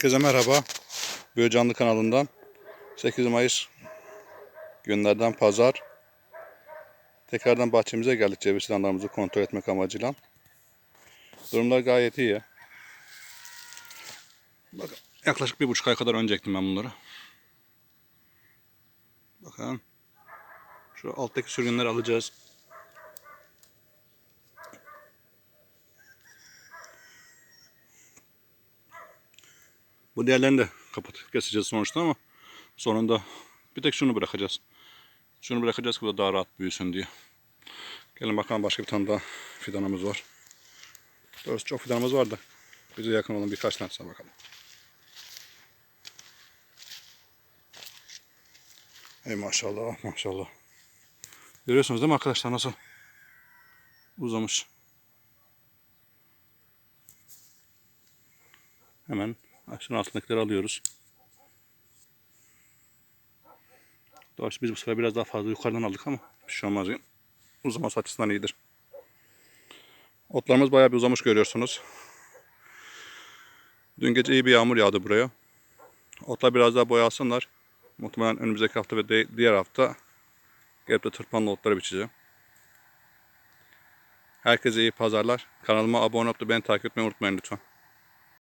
Herkese merhaba. Böyle Canlı kanalından 8 Mayıs günlerden pazar. Tekrardan bahçemize geldik ceviz fidanlarımızı kontrol etmek amacıyla. Durumlar gayet iyi. Bakın yaklaşık bir buçuk ay kadar önce ektim ben bunları. Bakın. Şu alttaki sürgünleri alacağız. Bu diğerlerini de kapatıp keseceğiz sonuçta ama sonunda bir tek şunu bırakacağız. Şunu bırakacağız ki bu da daha rahat büyüsün diye. Gelin bakalım başka bir tane daha fidanımız var. Doğrusu çok fidanımız var da bize yakın olan birkaç tanesine bakalım. Ey maşallah maşallah. Görüyorsunuz değil mi arkadaşlar nasıl uzamış. Hemen ağaçın altındakileri alıyoruz. Doğrusu biz bu sefer biraz daha fazla yukarıdan aldık ama bir şey olmaz. Uzaması açısından iyidir. Otlarımız bayağı bir uzamış görüyorsunuz. Dün gece iyi bir yağmur yağdı buraya. Otlar biraz daha boyalsınlar. Muhtemelen önümüzdeki hafta ve diğer hafta gelip de tırpanla otları biçeceğim. Herkese iyi pazarlar. Kanalıma abone olup da beni takip etmeyi unutmayın lütfen.